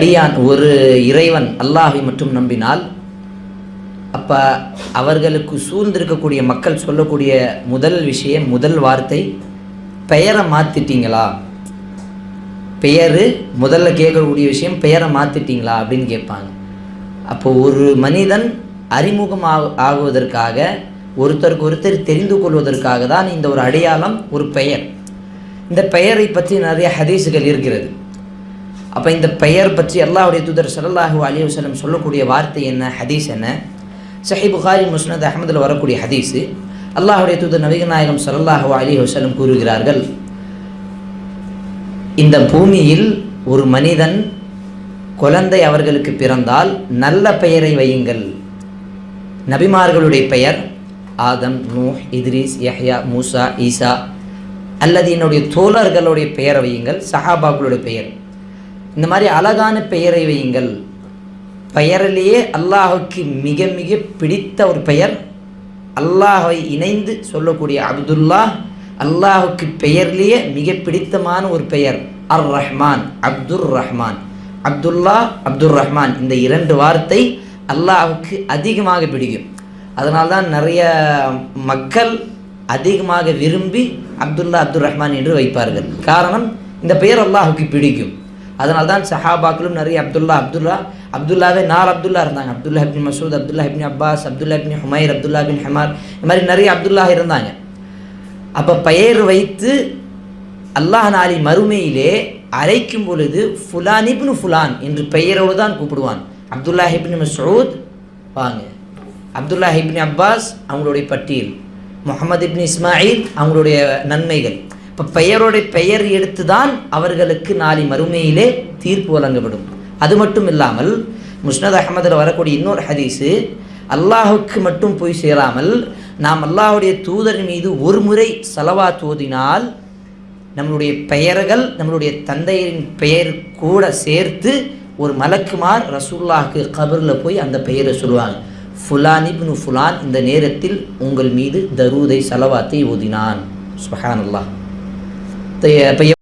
அடியான் ஒரு இறைவன் அல்லாஹை மட்டும் நம்பினால் அப்போ அவர்களுக்கு சூழ்ந்திருக்கக்கூடிய மக்கள் சொல்லக்கூடிய முதல் விஷயம் முதல் வார்த்தை பெயரை மாற்றிட்டீங்களா பெயர் முதல்ல கேட்கக்கூடிய விஷயம் பெயரை மாற்றிட்டீங்களா அப்படின்னு கேட்பாங்க. அப்போ ஒரு மனிதன் அறிமுகம் ஆகுவதற்காக ஒருத்தருக்கு ஒருத்தர் தெரிந்து கொள்வதற்காக தான் இந்த ஒரு அடையாளம் ஒரு பெயர். இந்த பெயரை பற்றி நிறைய ஹதீஸுகள் இருக்கிறது. அப்போ இந்த பெயர் பற்றி அல்லாஹுடைய தூதர் ஸல்லல்லாஹு அலி வசலம் சொல்லக்கூடிய வார்த்தை என்ன ஹதீஸ் என்ன? சஹி புகாரி முஸ்னத் அஹமதில் வரக்கூடிய ஹதீஸு. அல்லாஹுடைய தூதர் நபிகள் நாயகம் அலி வசலம் கூறுகிறார்கள் இந்த பூமியில் ஒரு மனிதன் குழந்தை அவர்களுக்கு பிறந்தால் நல்ல பெயரை வையுங்கள். நபிமார்களுடைய பெயர் ஆதம் நூஹ் இத்ரீஸ் யஹ்யா மூசா ஈசா. அல்லது என்னுடைய தோழர்களுடைய பெயரை வையுங்கள் சஹாபாக்களுடைய பெயர். இந்த மாதிரி அழகான பெயரை வையுங்கள். பெயரிலேயே அல்லாஹுக்கு மிக மிக பிடித்த ஒரு பெயர். அல்லாஹை இணைந்து சொல்லக்கூடிய அப்துல்லா அல்லாஹுக்கு பெயர்லேயே மிக பிடித்தமான ஒரு பெயர். அர் ரஹ்மான் அப்துர் ரஹ்மான் அப்துல்லா அப்துர் ரஹ்மான் இந்த இரண்டு வார்த்தை அல்லாஹுக்கு அதிகமாக பிடிக்கும். அதனால்தான் நிறைய மக்கள் அதிகமாக விரும்பி அப்துல்லா அப்துல் ரஹ்மான் என்று வைப்பார்கள். காரணம் இந்த பெயர் அல்லாஹுக்கு பிடிக்கும். அதனால தான் சஹாபாக்களும் நிறைய அப்துல்லா அப்துல்லா அப்துல்லாவே நாலு அப்துல்லா இருந்தாங்க. Abdullah ibni Masood Abdullah ibni Abbas Abdullah ibni Humair Abdullah bin Hamar இந்த மாதிரி நிறைய அப்துல்லா இருந்தாங்க. அப்போ பெயர் வைத்து அல்லாஹ் நாளி மறுமையிலே அழைக்கும் பொழுது ஃபுலான் இப்னு ஃபுலான் என்று பெயரோடு தான் கூப்பிடுவான். அப்துல்லா ஹிப்னி மசூத் வாங்க. அப்துல்லா ஹிப்னி அப்பாஸ் அவங்களுடைய பட்டியல். முகமது இப்னி இஸ்மாயில் அவங்களுடைய நன்மைகள். இப்போ பெயரோடைய பெயர் எடுத்து தான் அவர்களுக்கு நாளை மறுமையிலே தீர்ப்பு வழங்கப்படும். அது மட்டும் இல்லாமல் முஸ்னத் அகமதில் வரக்கூடிய இன்னொரு ஹதீஸு அல்லாஹுக்கு மட்டும் போய் சேராமல் நாம் அல்லாஹுடைய தூதர் மீது ஒரு முறை செலவா தூதினால் நம்மளுடைய பெயர்கள் நம்மளுடைய தந்தையரின் பெயர் கூட சேர்த்து ஒரு மலக்குமார் ரசூல்லாஹுக்கு கபரில் போய் அந்த பெயரை சொல்லுவாங்க. ஃபுலான் இப்னு ஃபுலான் இந்த நேரத்தில் உங்கள் மீது தரூதை செலவாத்தை ஓதினான் சுபஹானல்லாஹ் இப்போ